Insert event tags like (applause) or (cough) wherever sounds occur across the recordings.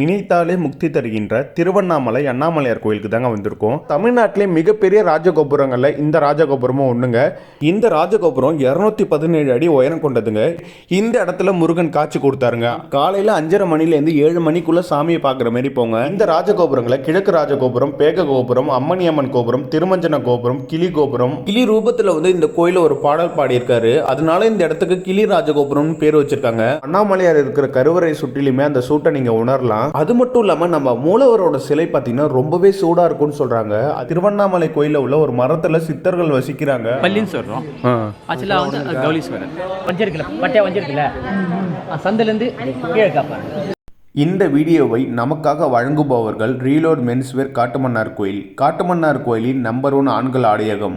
நினைத்தாலே முக்தி தருகின்ற திருவண்ணாமலை அண்ணாமலையார் கோயிலுக்கு தாங்க வந்திருக்கோம். தமிழ்நாட்டிலே மிகப்பெரிய ராஜகோபுரங்களில் இந்த ராஜகோபுரமும் ஒன்றுங்க இந்த ராஜகோபுரம் இரநூத்தி பதினேழு அடி உயரம் கொண்டதுங்க. இந்த இடத்துல முருகன் காட்சி கொடுத்தாருங்க. காலையில் அஞ்சரை மணிலேருந்து ஏழு மணிக்குள்ளே சாமியை பார்க்குற மாதிரி போங்க. இந்த ராஜகோபுரங்களை கிழக்கு ராஜகோபுரம் பேக கோபுரம் அம்மணி அம்மன் கோபுரம் திருமஞ்சன கோபுரம் கிளி கோபுரம். கிளி ரூபத்தில் வந்து இந்த கோயிலில் ஒரு பாடல் பாடியிருக்காரு. அதனால இந்த இடத்துக்கு கிளி ராஜகோபுரம்னு பேர் வச்சிருக்காங்க. அண்ணாமலையார் இருக்கிற கருவறை சுற்றிலுமே அந்த சூட்டை நீங்கள் உணரலாம். அது மட்டும் இல்லாம நம்ம மூலவரோட சிலை பார்த்தீங்கன்னா ரொம்பவே சூடா இருக்கும்னு சொல்றாங்க. திருவண்ணாமலை கோயில்ல உள்ள ஒரு மரத்துல சித்தர்கள் வசிக்கிறாங்க. பள்ளின்னு சொல்கிறோம் ஆக்சுவலாக வந்து அது கௌலீஸ்வரர். வஞ்சிருக்குல்ல பட்டையா வஞ்சிருக்குல்ல? சந்திலேருந்து கீழே காப்பாங்க இந்த வீடியோவை நமக்காக வழங்குபவர்கள் ரீலோட் மென்ஸ்வேர் காட்டுமன்னார் கோயில். காட்டுமன்னார் கோயிலின் நம்பர் ஒன் ஆண்கள் ஆடையகம்.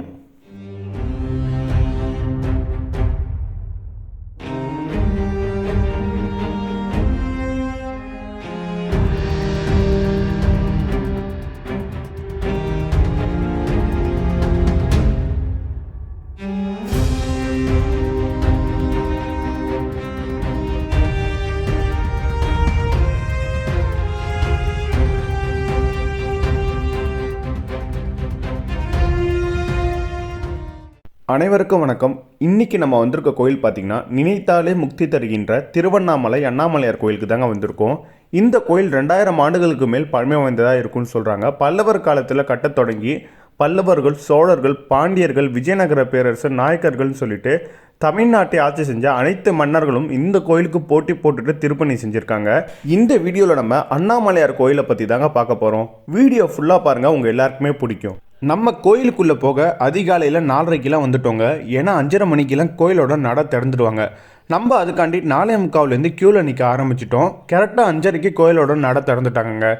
அனைவருக்கும் வணக்கம். இன்னைக்கு நம்ம வந்திருக்க கோயில் பார்த்தீங்கன்னா நினைத்தாலே முக்தி தருகின்ற திருவண்ணாமலை அண்ணாமலையார் கோயிலுக்கு தாங்க வந்திருக்கோம். இந்த கோயில் ரெண்டாயிரம் ஆண்டுகளுக்கு மேல் பழமை வாய்ந்ததாக இருக்கும்னு சொல்கிறாங்க பல்லவர் காலத்தில் கட்டத் தொடங்கி பல்லவர்கள் சோழர்கள் பாண்டியர்கள் விஜயநகர பேரரசர் நாயக்கர்கள்னு சொல்லிட்டு தமிழ்நாட்டை ஆட்சி செஞ்ச அனைத்து மன்னர்களும் இந்த கோயிலுக்கு போட்டி போட்டுட்டு திருப்பணி செஞ்சுருக்காங்க. இந்த வீடியோவில் நம்ம அண்ணாமலையார் கோயிலை பற்றி தாங்க பார்க்க போகிறோம் வீடியோ ஃபுல்லாக பாருங்கள் உங்கள் எல்லாருக்குமே பிடிக்கும். நம்ம கோயிலுக்குள்ளே போக அதிகாலையில் நாலரைக்கெலாம் வந்துட்டோங்க. ஏன்னா அஞ்சரை மணிக்கெல்லாம் கோயிலோட நட திறந்துடுவாங்க. நம்ம அதுக்காண்டி நாலே முக்காவிலேருந்து க்யூவில் நிற்க ஆரம்பிச்சிட்டோம். கரெக்டாக அஞ்சரைக்கு கோயிலோட நட திறந்துட்டாங்கங்க.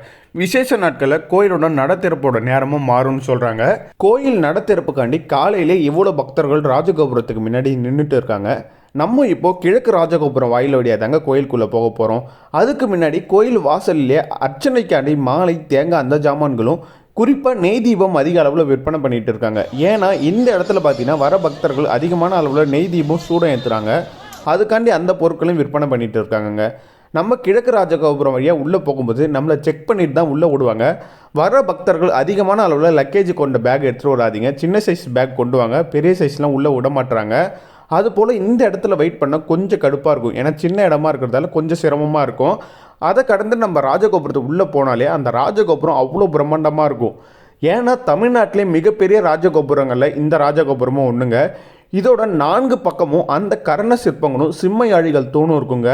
விசேஷ நாட்களில் கோயிலோட நடத்திறப்போட நேரமும் மாறும்னு சொல்கிறாங்க கோயில் நடத்திறப்புக்காண்டி காலையிலே இவ்வளோ பக்தர்கள் ராஜகோபுரத்துக்கு முன்னாடி நின்றுட்டு இருக்காங்க. நம்ம இப்போ கிழக்கு ராஜகோபுரம் வாயில் வழியாக தாங்க கோயிலுக்குள்ளே போக போகிறோம் அதுக்கு முன்னாடி கோயில் வாசல்லே அர்ச்சனைக்காண்டி மாலை தேங்காய் அந்த ஜாமான்களும் குறிப்பாக நெய் தீபம் அதிக அளவில் விற்பனை பண்ணிகிட்டு இருக்காங்க. ஏன்னா இந்த இடத்துல பார்த்தீங்கன்னா வர பக்தர்கள் அதிகமான அளவில் நெய் தீபம் சூடம் ஏற்றுறாங்க அதுக்காண்டி அந்த பொருட்களையும் விற்பனை பண்ணிகிட்டு இருக்காங்கங்க. நம்ம கிழக்கு ராஜகோபுரம் வழியாக உள்ளே போகும்போது நம்மளை செக் பண்ணிட்டு தான் உள்ளே விடுவாங்க வர பக்தர்கள் அதிகமான அளவில் லக்கேஜ் கொண்ட பேக் எடுத்துகிட்டு வராதிங்க. சின்ன சைஸ் பேக் கொண்டு வாங்க. பெரிய சைஸ்லாம் உள்ளே விட மாட்டுறாங்க அதுபோல் இந்த இடத்துல வெயிட் பண்ணால் கொஞ்சம் கடுப்பாக இருக்கும். ஏன்னா சின்ன இடமா இருக்கிறதால கொஞ்சம் சிரமமாக இருக்கும். அதை கடந்து நம்ம ராஜகோபுரத்துக்கு உள்ளே போனாலே அந்த ராஜகோபுரம் அவ்வளோ பிரம்மாண்டமாக இருக்கும். ஏன்னா தமிழ்நாட்டிலே மிகப்பெரிய ராஜகோபுரங்களில் இந்த ராஜகோபுரமும் ஒன்றுங்க இதோட நான்கு பக்கமும் அந்த கரண சிற்பங்களும் சிம்மையாழிகள் தூணும் இருக்குங்க.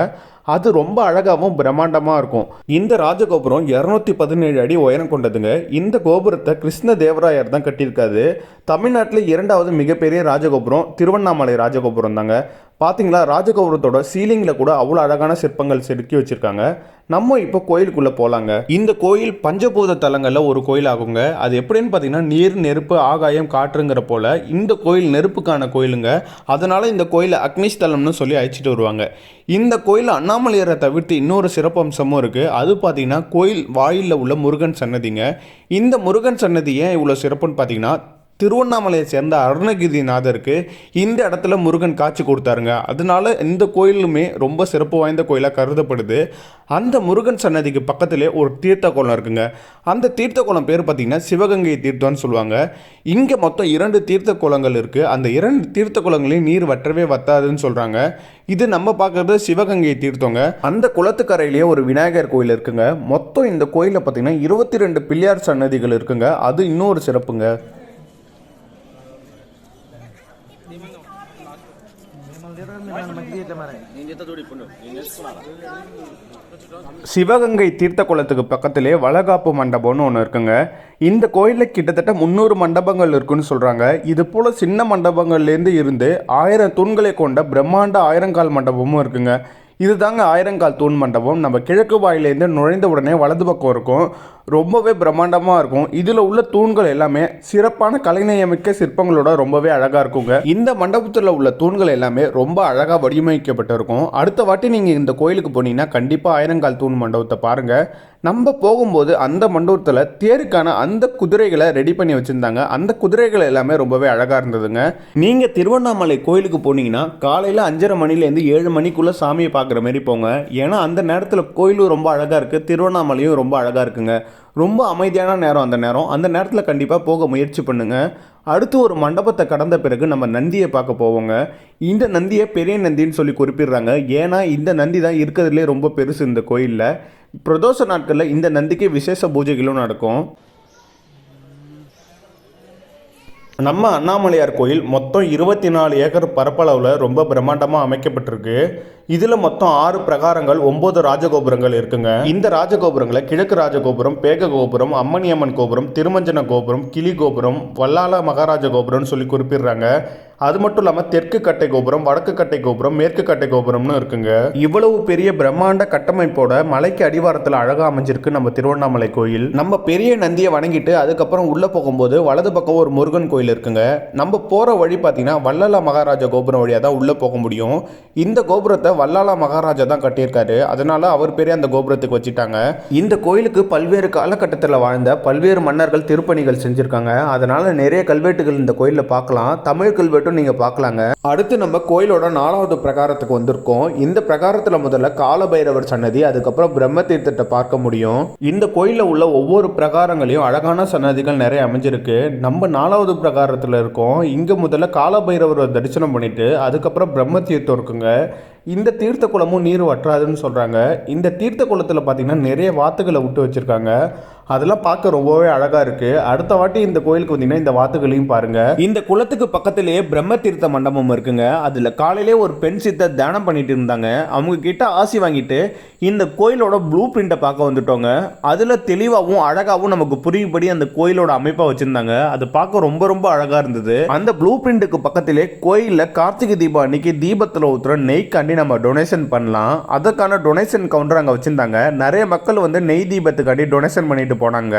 அது ரொம்ப அழகாகவும் பிரம்மாண்டமாக இருக்கும். இந்த ராஜகோபுரம் இரநூத்தி பதினேழு அடி உயரம் கொண்டதுங்க. இந்த கோபுரத்தை கிருஷ்ண தேவராயர் தான் கட்டியிருக்காது தமிழ்நாட்டில் இரண்டாவது மிகப்பெரிய ராஜகோபுரம் திருவண்ணாமலை ராஜகோபுரம் தாங்க பார்த்தீங்களா ராஜகோபுரத்தோட சீலிங்கில் கூட அவ்வளோ அழகான சிற்பங்கள் செதுக்கி வச்சுருக்காங்க. நம்ம இப்போ கோயிலுக்குள்ளே போகலாங்க இந்த கோயில் பஞ்சபூத தலங்களில் ஒரு கோயில் ஆகுங்க. அது எப்படின்னு பார்த்தீங்கன்னா நீர் நெருப்பு ஆகாயம் காற்றுங்கிற போல் இந்த கோயில் நெருப்புக்கான கோயிலுங்க. அதனால் இந்த கோயிலை அக்னிஸ்தலம்னு சொல்லி அழைச்சிட்டு வருவாங்க. இந்த கோயில் அண்ணாமலையரை தவிர்த்து இன்னொரு சிறப்பம்சமும் இருக்குது அது பார்த்தீங்கன்னா கோயில் வாயிலில் உள்ள முருகன் சன்னதிங்க. இந்த முருகன் சன்னதி ஏன் இவ்வளோ சிறப்புன்னு பார்த்தீங்கன்னா திருவண்ணாமலையை சேர்ந்த அருணகிரிநாதருக்கு இந்த இடத்துல முருகன் காட்சி கொடுத்தாருங்க. அதனால இந்த கோயிலுமே ரொம்ப சிறப்பு வாய்ந்த கோயிலாக கருதப்படுது. அந்த முருகன் சன்னதிக்கு பக்கத்திலே ஒரு தீர்த்த குளம் இருக்குங்க. அந்த தீர்த்த குளம் பேர் பார்த்தீங்கன்னா சிவகங்கை தீர்த்தம்னு சொல்லுவாங்க. இங்கே மொத்தம் இரண்டு தீர்த்த குளங்கள் இருக்குது அந்த இரண்டு தீர்த்த குளங்களையும் நீர் வற்றவே வத்தாதுன்னு சொல்கிறாங்க இது நம்ம பார்க்குறது சிவகங்கை தீர்த்தங்க. அந்த குளத்துக்கரையிலேயே ஒரு விநாயகர் கோயில் இருக்குங்க. மொத்தம் இந்த கோயிலில் பார்த்தீங்கன்னா இருபத்தி ரெண்டு பிள்ளையார் சன்னதிகள் இருக்குங்க. அது இன்னொரு சிறப்புங்க. சிவகங்கை தீர்த்த குளத்துக்கு பக்கத்திலே வளகாப்பு மண்டபம்னு ஒன்று இருக்குங்க. இந்த கோயிலில் கிட்டத்தட்ட முந்நூறு மண்டபங்கள் இருக்குன்னு சொல்கிறாங்க இது போல் சின்ன மண்டபங்கள்லேருந்து இருந்து ஆயிரம் தூண்களை கொண்ட பிரம்மாண்ட ஆயிரங்கால் மண்டபமும் இருக்குங்க. இது தாங்க ஆயிரங்கால் தூண் மண்டபம். நம்ம கிழக்கு வாயிலேருந்து நுழைந்த உடனே வலது பக்கம் இருக்கும். ரொம்பவே பிரம்மாண்டமாக இருக்கும். இதில் உள்ள தூண்கள் எல்லாமே சிறப்பான கலைநயமிக்க சிற்பங்களோட ரொம்பவே அழகாக இருக்குங்க. இந்த மண்டபத்தில் உள்ள தூண்கள் எல்லாமே ரொம்ப அழகாக வடிவமைக்கப்பட்டிருக்கும். அடுத்த வாட்டி நீங்கள் இந்த கோயிலுக்கு போனீங்கன்னா கண்டிப்பாக ஆயிரங்கால் தூண் மண்டபத்தை பாருங்கள் நம்ம போகும்போது அந்த மண்டபத்தில் தேருக்கான அந்த குதிரைகளை ரெடி பண்ணி வச்சுருந்தாங்க. அந்த குதிரைகள் எல்லாமே ரொம்பவே அழகாக இருந்ததுங்க. நீங்கள் திருவண்ணாமலை கோயிலுக்கு போனீங்கன்னா காலையில் அஞ்சரை மணிலேருந்து ஏழு மணிக்குள்ளே சாமியை பார்க்குற மாதிரி போங்க. ஏன்னா அந்த நேரத்தில் கோயிலும் ரொம்ப அழகாக இருக்குது திருவண்ணாமலையும் ரொம்ப அழகாக இருக்குங்க. ரொம்ப அமைதியான நேரம் அந்த நேரம். அந்த நேரத்தில் கண்டிப்பாக போக முயற்சி பண்ணுங்கள் அடுத்து ஒரு மண்டபத்தை கடந்த பிறகு நம்ம நந்தியை பார்க்க போவோங்க. இந்த நந்தியை பெரிய நந்தின்னு சொல்லி குறிப்பிடுறாங்க. ஏன்னா இந்த நந்தி தான் இருக்கிறதுலே ரொம்ப பெருசு இந்த கோயிலில். பிரதோஷ நாட்களில் இந்த நந்திக்கு விசேஷ பூஜைகளும் நடக்கும். நம்ம அண்ணாமலையார் கோயில் மொத்தம் இருபத்தி நாலு ஏக்கர் பரப்பளவில் ரொம்ப பிரம்மாண்டமாக அமைக்கப்பட்டிருக்கு. இதில் மொத்தம் ஆறு பிரகாரங்கள் ஒன்பது ராஜகோபுரங்கள் இருக்குங்க. இந்த ராஜகோபுரங்களை கிழக்கு ராஜகோபுரம் பேக கோபுரம் அம்மணியம்மன் கோபுரம் திருமஞ்சன கோபுரம் கிளி கோபுரம் வல்லால மகாராஜ கோபுரம்னு சொல்லி குறிப்பிடுறாங்க. அது மட்டும் இல்லாமல் தெற்கு கட்டை கோபுரம் வடக்கு கட்டை கோபுரம் மேற்கு கட்டை கோபுரம்னு இருக்குங்க. இவ்வளவு பெரிய பிரம்மாண்ட கட்டமைப்போட மலைக்கு அடிவாரத்தில் அழகாக அமைஞ்சிருக்கு நம்ம திருவண்ணாமலை கோயில். நம்ம பெரிய நந்தியை வணங்கிட்டு அதுக்கப்புறம் உள்ளே போகும்போது வலது பக்கம் ஒரு முருகன் கோயில் இருக்குங்க. நம்ம போகிற வழி பார்த்தீங்கன்னா வல்லலா மகாராஜா கோபுரம் வழியாக தான் உள்ளே போக முடியும். இந்த கோபுரத்தை வல்லால மகாராஜா தான் கட்டியிருக்காரு. அதனால அவர் பேரே அந்த கோபுரத்துக்கு வச்சுட்டாங்க. இந்த கோயிலுக்கு பல்வேறு காலகட்டத்தில் வாழ்ந்த பல்வேறு மன்னர்கள் திருப்பணிகள் செஞ்சுருக்காங்க. அதனால நிறைய கல்வெட்டுகள் இந்த கோயிலில் பார்க்கலாம். தமிழ் கல்வெட்டும் நீங்கள் பார்க்கலாங்க. அடுத்து நம்ம கோயிலோட நாலாவது பிரகாரத்துக்கு வந்திருக்கோம். இந்த பிரகாரத்தில் முதல்ல காலபைரவர் சன்னதி அதுக்கப்புறம் பிரம்ம தீர்த்தத்தை பார்க்க முடியும். இந்த கோயிலில் உள்ள ஒவ்வொரு பிரகாரங்களையும் அழகான சன்னதிகள் நிறைய அமைஞ்சிருக்கு. நம்ம நாலாவது பிரகாரத்தில் இருக்கோம். இங்கே முதல்ல காலபைரவர் தரிசனம் பண்ணிட்டு அதுக்கப்புறம் பிரம்ம தீர்த்தம் இருக்குங்க. இந்த தீர்த்த குளமும் நீர் வற்றாதுன்னு சொல்கிறாங்க இந்த தீர்த்த குளத்தில் பார்த்தீங்கன்னா நிறைய வாத்துகளை விட்டு வச்சுருக்காங்க. அதெல்லாம் பார்க்க ரொம்பவே அழகாக இருக்குது அடுத்த வாட்டி இந்த கோயிலுக்கு வந்தீங்கன்னா இந்த வாத்துகளையும் பாருங்கள் இந்த குளத்துக்கு பக்கத்திலேயே பிரம்ம தீர்த்த மண்டபம் இருக்குங்க. அதில் காலையிலே ஒரு பெண் சித்தை தியானம் பண்ணிட்டு இருந்தாங்க. அவங்க கிட்ட ஆசி வாங்கிட்டு இந்த கோயிலோட ப்ளூ பிரிண்ட்டை பார்க்க வந்துட்டோங்க. அதில் தெளிவாகவும் அழகாகவும் நமக்கு புரியும்படி அந்த கோயிலோட அமைப்பாக வச்சுருந்தாங்க. அது பார்க்க ரொம்ப ரொம்ப அழகாக இருந்தது. அந்த ப்ளூ பிரிண்ட்டுக்கு பக்கத்திலே கோயிலில் கார்த்திகை தீபம் அன்னைக்கு தீபத்தில் ஊற்றுற நெய்க்காண்டி நம்ம டொனேஷன் பண்ணலாம். அதற்கான டொனேஷன் கவுண்டர் அங்கே வச்சுருந்தாங்க. நிறைய மக்கள் வந்து நெய் தீபத்துக்காண்டி டொனேஷன் பண்ணிட்டு போனாங்க.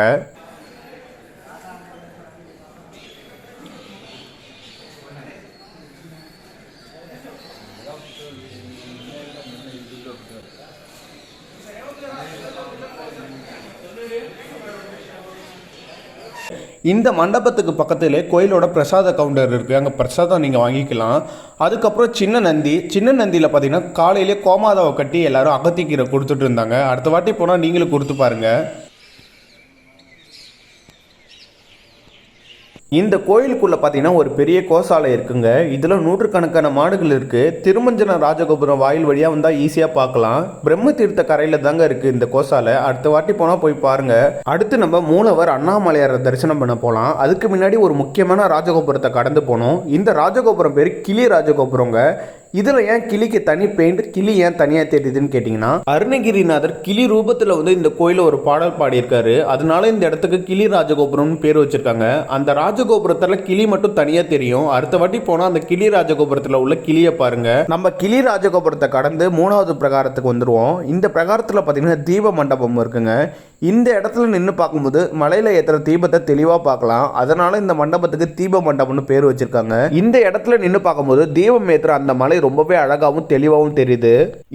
இந்த மண்டபத்துக்கு பக்கத்திலே கோயிலோட பிரசாத கவுண்டர் இருக்குது அங்கே பிரசாதம் நீங்கள் வாங்கிக்கலாம். அதுக்கப்புறம் சின்ன நந்தி சின்ன நந்தியில் பார்த்தீங்கன்னா காலையிலே கோமாதாவை கட்டி எல்லாரும் அகத்திக்கீரை கொடுத்துட்டு இருந்தாங்க. அடுத்த வாட்டி போனால் நீங்களும் கொடுத்து பாருங்கள் இந்த கோயிலுக்குள்ள பார்த்தீங்கன்னா ஒரு பெரிய கோசாலை இருக்குங்க. இதில் நூற்றுக்கணக்கான மாடுகள் இருக்கு. திருமஞ்சன ராஜகோபுரம் வாயில் வழியாக வந்தால் ஈஸியாக பார்க்கலாம் பிரம்ம தீர்த்த கரையில் தாங்க இருக்கு இந்த கோசாலை. அடுத்த வாட்டி போனால் போய் பாருங்க. அடுத்து நம்ம மூலவர் அண்ணாமலையாரை தரிசனம் பண்ண போகலாம் அதுக்கு முன்னாடி ஒரு முக்கியமான ராஜகோபுரத்தை கடந்து போனோம். இந்த ராஜகோபுரம் பேர் கிளி ராஜகோபுரங்க. இதில் ஏன் கிளிக்கு தனி பெயிண்ட் கிளி ஏன் தனியாக தெரியுதுன்னு கேட்டிங்கன்னா அருணகிரிநாதர் கிளி ரூபத்தில் வந்து இந்த கோயிலில் ஒரு பாடல் பாடியிருக்காரு. அதனால இந்த இடத்துக்கு கிளி ராஜகோபுரம்னு பேர் வச்சிருக்காங்க. அந்த ராஜகோபுரத்தில் கிளி மட்டும் தனியாக தெரியும். அடுத்த வாட்டி போனால் அந்த கிளி ராஜகோபுரத்தில் உள்ள கிளியை பாருங்க. நம்ம கிளி ராஜகோபுரத்தை கடந்து மூணாவது பிரகாரத்துக்கு வந்துருவோம். இந்த பிரகாரத்தில் பார்த்தீங்கன்னா தீப மண்டபம் இருக்குங்க. இந்த இடத்துல நின்று பார்க்கும்போது மலையில் ஏற்றுற தீபத்தை தெளிவாக பார்க்கலாம். அதனால இந்த மண்டபத்துக்கு தீப மண்டபம்னு பேர் வச்சிருக்காங்க. இந்த இடத்துல நின்று பார்க்கும்போது தீபம் ஏற்றுற அந்த மலை ரொம்பவே அழகாகவும் தெளிவாகவும் தெரியுது.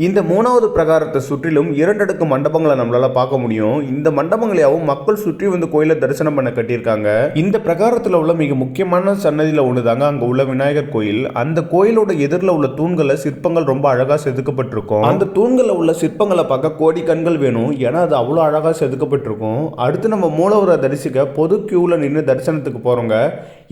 இந்த மூணாவது பிரகாரத்தை சுற்றிலும் இரண்டடுக்கு மண்டபங்களை நம்மளால பார்க்க முடியும். இந்த மண்டபங்களையாவும் மக்கள் சுற்றி வந்து கோயிலை தரிசனம் பண்ண கட்டியிருக்காங்க. இந்த பிரகாரத்தில் உள்ள மிக முக்கியமான சன்னதியில் ஒண்ணுதாங்க அங்க உள்ள விநாயகர் கோயில். அந்த கோயிலோட எதிரில் உள்ள தூண்களில் சிற்பங்கள் ரொம்ப அழகா செதுக்கப்பட்டிருக்கும். அந்த தூண்களில் உள்ள சிற்பங்களை பார்க்க கோடி கண்கள் வேணும். ஏன்னா அது அவ்வளோ அழகா செதுக்கப்பட்டிருக்கும் அடுத்து நம்ம மூலவரை தரிசிக்க பொது க்யூவில் நின்று தரிசனத்துக்கு போகிறவங்க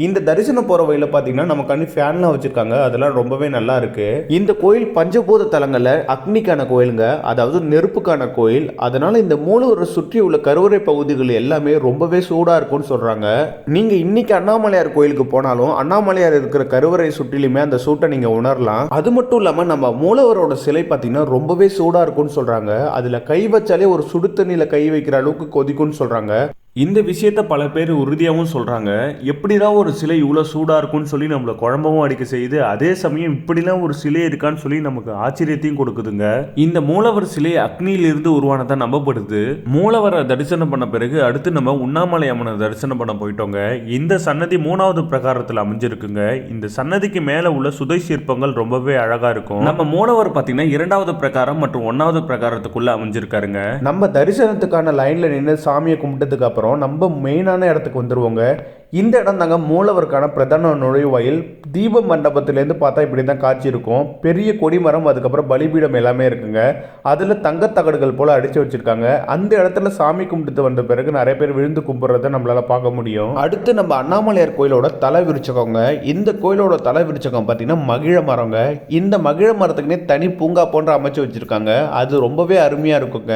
இந்த தரிசனம் போகிற வழியில் பார்த்தீங்கன்னா நமக்காண்டி ஃபேன்லாம் வச்சுருக்காங்க. அதெல்லாம் ரொம்பவே நல்லா இருக்குது இந்த கோயில் பஞ்சபூத தலங்களில் அக்னிக்கான கோயிலுங்க. அதாவது நெருப்புக்கான கோயில். அதனால் இந்த மூலவரை சுற்றி உள்ள கருவறை பகுதிகள் எல்லாமே ரொம்பவே சூடாக இருக்கும்னு சொல்கிறாங்க நீங்கள் இன்னைக்கு அண்ணாமலையார் கோயிலுக்கு போனாலும் அண்ணாமலையார் இருக்கிற கருவறை சுற்றிலுமே அந்த சூட்டை நீங்கள் உணரலாம். அது மட்டும் இல்லாமல் நம்ம மூலவரோட சிலை பார்த்தீங்கன்னா ரொம்பவே சூடாக இருக்கும்னு சொல்கிறாங்க அதில் கை வச்சாலே ஒரு சுடு தண்ணியில் கை வைக்கிற அளவுக்கு கொதிக்கும்னு சொல்றாங்க. இந்த விஷயத்த பல பேர் உறுதியாகவும் சொல்கிறாங்க எப்படிதான் ஒரு சிலை இவ்வளோ சூடாக இருக்கும்னு சொல்லி நம்மளை குழம்பவும் அடிக்க செய்யுது. அதே சமயம் இப்படிலாம் ஒரு சிலை இருக்கான்னு சொல்லி நமக்கு ஆச்சரியத்தையும் கொடுக்குதுங்க. இந்த மூலவர் சிலை அக்னியிலிருந்து உருவானதாக நம்பப்படுது. மூலவரை தரிசனம் பண்ண பிறகு அடுத்து நம்ம உண்ணாமலை அம்மனை தரிசனம் பண்ண போயிட்டோங்க. இந்த சன்னதி மூணாவது பிரகாரத்தில் அமைஞ்சிருக்குங்க. இந்த சன்னதிக்கு மேலே உள்ள சுதை சிற்பங்கள் ரொம்பவே அழகாக இருக்கும். நம்ம மூலவர் பார்த்தீங்கன்னா இரண்டாவது பிரகாரம் மற்றும் ஒன்றாவது பிரகாரத்துக்குள்ளே அமைஞ்சிருக்காருங்க. நம்ம தரிசனத்துக்கான லைனில் நின்று சாமியை கும்பிட்டதுக்கு அப்புறம் அப்புறம் நம்ம மெயினான இடத்துக்கு வந்துருவோங்க. இந்த இடம் தாங்க மூலவருக்கான பிரதான நுழைவாயில். தீப மண்டபத்திலேருந்து பார்த்தா இப்படி தான் காட்சி இருக்கும். பெரிய கொடிமரம் அதுக்கப்புறம் பலிபீடம் எல்லாமே இருக்குங்க. அதில் தங்கத்தகடுகள் போல் அடித்து வச்சுருக்காங்க. அந்த இடத்துல சாமி கும்பிட்டு வந்த பிறகு நிறைய பேர் விழுந்து கும்பிட்றத நம்மளால் பார்க்க முடியும். அடுத்து நம்ம அண்ணாமலையார் கோயிலோட தலை விரிச்சகங்க இந்த கோயிலோட தலை விரிச்சகம் பார்த்தீங்கன்னா மகிழ மரங்க. இந்த மகிழ மரத்துக்குனே தனி பூங்கா போன்ற அமைச்சு வச்சுருக்காங்க. அது ரொம்பவே அருமையாக இருக்குங்க.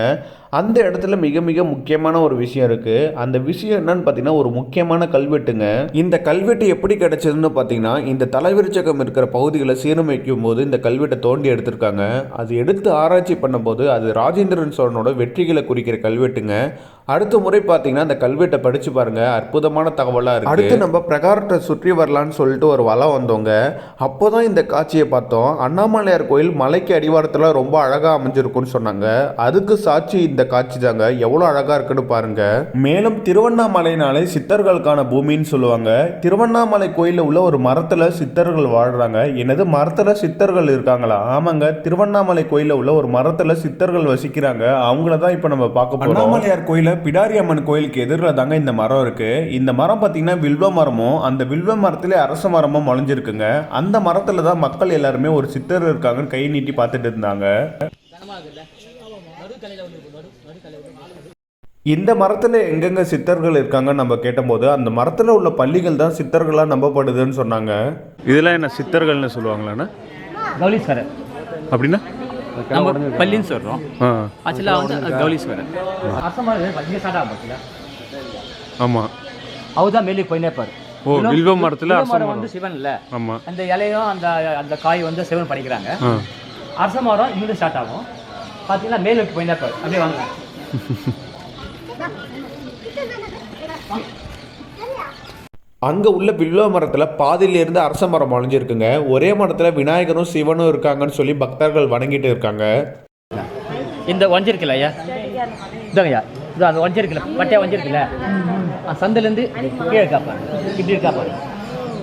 அந்த இடத்துல மிக மிக முக்கியமான ஒரு விஷயம் இருக்குது அந்த விஷயம் என்னன்னு பார்த்தீங்கன்னா ஒரு முக்கியமான கல்வெட்டு கல்வெட்டுங்க இந்த கல்வெட்டு எப்படி கிடைச்சதுன்னு பார்த்தீங்கன்னா இந்த தலைவிருச்சகம் இருக்கிற பகுதிகளை சீரமைக்கும் போது இந்த கல்வெட்டை தோண்டி எடுத்திருக்காங்க. அது எடுத்து ஆராய்ச்சி பண்ணும்போது அது ராஜேந்திரன் சோழனோட வெற்றிகளை குறிக்கிற கல்வெட்டுங்க. அடுத்த முறை பார்த்தீங்கன்னா அந்த கல்வெட்டை படிச்சு பாருங்க. அற்புதமான தகவலாக இருக்கு. அடுத்து நம்ம பிரகாரத்தை சுற்றி வரலான்னு சொல்லிட்டு ஒரு வலம் வந்தோங்க. அப்போதான் இந்த காட்சியை பார்த்தோம். அண்ணாமலையார் கோயில் மலைக்கு அடிவாரத்தில் ரொம்ப அழகாக அமைஞ்சிருக்கும்னு சொன்னாங்க. அதுக்கு சாட்சி இந்த காட்சி தாங்க. எவ்வளோ அழகாக இருக்குன்னு பாருங்க. மேலும் திருவண்ணாமலைனாலே சித்தர்களுக்கான பூமின்னு சொல்லுவாங்க. திருவண்ணாமலை கோயிலில் உள்ள ஒரு மரத்தில் சித்தர்கள் வாழ்றாங்க. என்னது மரத்தில் சித்தர்கள் இருக்காங்களா? ஆமாங்க. திருவண்ணாமலை கோயிலில் உள்ள ஒரு மரத்தில் சித்தர்கள் வசிக்கிறாங்க. அவங்கள தான் இப்போ நம்ம பார்க்க போறோம். அண்ணாமலையார் கோயிலில் பிடாரி அம்மன் கோயிலுக்கு எதிரில் தாங்க இந்த மரம் இருக்கு. இந்த மரம் பார்த்தீங்கன்னா வில்வ மரமும் அந்த வில்வ மரத்திலே அரச மரமும் முளைஞ்சிருக்குங்க. அந்த மரத்தில் தான் மக்கள் எல்லாருமே ஒரு சித்தர் இருக்காங்கன்னு கை நீட்டி பார்த்துட்டு இருந்தாங்க. இந்த மரத்தில் எங்கெங்க சித்தர்கள் இருக்காங்கன்னு நம்ம கேட்டபோது அந்த மரத்தில் உள்ள பள்ளிகள் தான் சித்தர்களாக நம்பப்படுதுன்னு சொன்னாங்க. இதெல்லாம் என்ன சித்தர்கள்னு சொல்லுவாங்களாண்ணா? கௌலீஸ்வரர் அப்படின்னா? நம்ம பள்ளின்னு சொல்கிறோம் ஆ. ஆக்சுவலாக வந்து கௌலீஸ்வரர். ஆமாம் அவர் தான் மேலே போயினே இருப்பார். ஓ, வில்வ மரத்துல மரம் வந்து சிவன் இல்லை. ஆமாம் அந்த இலையும் அந்த அந்த காய் வந்து சிவன் படிக்கிறாங்க. ஆ. அரச மரம் இங்கிருந்து ஸ்டார்ட் ஆகும். பார்த்தீங்கன்னா மேல் நோக்கி இருப்பார். அப்படியே வாங்க. (laughs) அங்கே உள்ள வில்வ மரத்தில் பாதியிலிருந்து அரச மரம் முளைஞ்சிருக்குங்க ஒரே மரத்தில் விநாயகரும் சிவனும் இருக்காங்கன்னு சொல்லி பக்தர்கள் வணங்கிட்டு இருக்காங்க. இந்த வஞ்சிருக்குல்ல ஐயா? இதாங்க ஐயா. இதோ அந்த வஞ்சிருக்குல்ல பட்டையா வஞ்சிருக்குல்ல அந்த சந்திலேருந்து கீழே காப்பாரு. இப்படி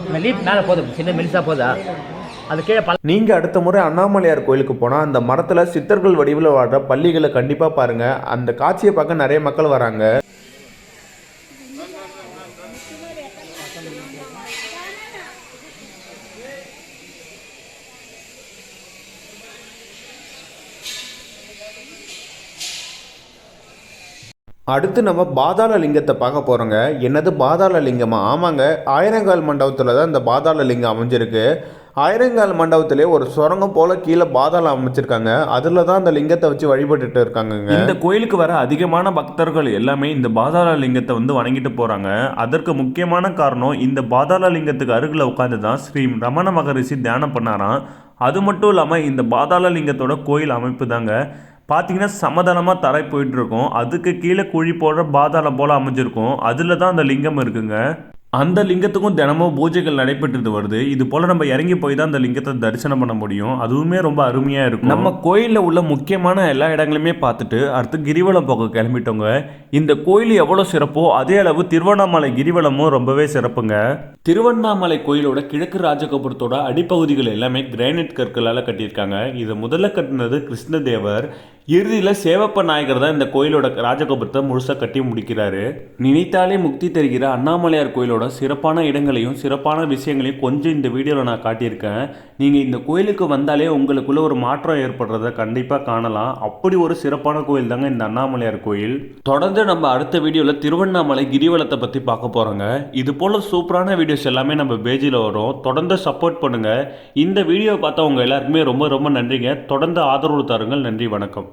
இந்த லீப் மேலே போதும். சின்ன மெலிசா போதா? அது கீழே பல நீங்கள் அடுத்த முறை அண்ணாமலையார் கோயிலுக்கு போனால் அந்த மரத்தில் சித்தர்கள் வடிவில் வாழ்கிற பள்ளிகளை கண்டிப்பாக பாருங்கள் அந்த காட்சியை பார்க்க நிறைய மக்கள் வராங்க. அடுத்து நம்ம பாதாள லிங்கத்தை பார்க்க போகிறோங்க என்னது பாதாள லிங்கமா? ஆமாங்க. ஆயிரங்கால் மண்டபத்தில் தான் இந்த பாதாள லிங்கம் அமைஞ்சிருக்கு. ஆயிரங்கால் மண்டபத்திலே ஒரு சுரங்கம் போல கீழே பாதாளம் அமைச்சிருக்காங்க. அதில் தான் அந்த லிங்கத்தை வச்சு வழிபட்டுட்டு இருக்காங்க இந்த கோயிலுக்கு வர அதிகமான பக்தர்கள் எல்லாமே இந்த பாதாள லிங்கத்தை வந்து வணங்கிட்டு போகிறாங்க அதற்கு முக்கியமான காரணம் இந்த பாதாள லிங்கத்துக்கு அருகில் உட்காந்து தான் ஸ்ரீ ரமண மகரிஷி தியானம் பண்ணாராம். அது மட்டும் இல்லாமல் இந்த பாதாள லிங்கத்தோட கோயில் அமைப்பு தாங்க பார்த்தீங்கன்னா சமதளமாக தரை போயிட்டுருக்கும். அதுக்கு கீழே குழி போடுற பாதாளம் போல் அமைஞ்சிருக்கும். அதில் தான் அந்த லிங்கம் இருக்குங்க. அந்த லிங்கத்துக்கும் தினமும் பூஜைகள் நடைபெற்றுட்டு வருது. இது போல் நம்ம இறங்கி போய் தான் அந்த லிங்கத்தை தரிசனம் பண்ண முடியும். அதுவுமே ரொம்ப அருமையாக இருக்கும். நம்ம கோயிலில் உள்ள முக்கியமான எல்லா இடங்களுமே பார்த்துட்டு அடுத்து கிரிவலம் போக கிளம்பிட்டோங்க. இந்த கோயில் எவ்வளோ சிறப்போ அதே அளவு திருவண்ணாமலை கிரிவலமும் ரொம்பவே சிறப்புங்க. திருவண்ணாமலை கோயிலோட கிழக்கு ராஜகோபுரத்தோட அடிப்பகுதிகள் எல்லாமே கிரானைட் கற்களால் கட்டியிருக்காங்க. இதை முதல்ல கட்டினது கிருஷ்ணதேவர். இறுதியில் சேவப்ப நாயகர் தான் இந்த கோயிலோட ராஜகோபுரத்தை முழுசாக கட்டி முடிக்கிறாரு. நினைத்தாலே முக்தி தருகிற அண்ணாமலையார் கோயிலோட சிறப்பான இடங்களையும் சிறப்பான விஷயங்களையும் கொஞ்சம் இந்த வீடியோவில் நான் காட்டியிருக்கேன். நீங்கள் இந்த கோயிலுக்கு வந்தாலே உங்களுக்குள்ள ஒரு மாற்றம் ஏற்படுறத கண்டிப்பாக காணலாம். அப்படி ஒரு சிறப்பான கோயில் தாங்க இந்த அண்ணாமலையார் கோயில். தொடர்ந்து நம்ம அடுத்த வீடியோவில் திருவண்ணாமலை கிரிவலத்தை பற்றி பார்க்க போகிறோங்க இது போல் சூப்பரான வீடியோஸ் எல்லாமே நம்ம பேஜில் வரும். தொடர்ந்து சப்போர்ட் பண்ணுங்கள் இந்த வீடியோவை பார்த்தவங்க எல்லாருக்குமே ரொம்ப ரொம்ப நன்றிங்க. தொடர்ந்து ஆதரவு தாருங்கள். நன்றி வணக்கம்.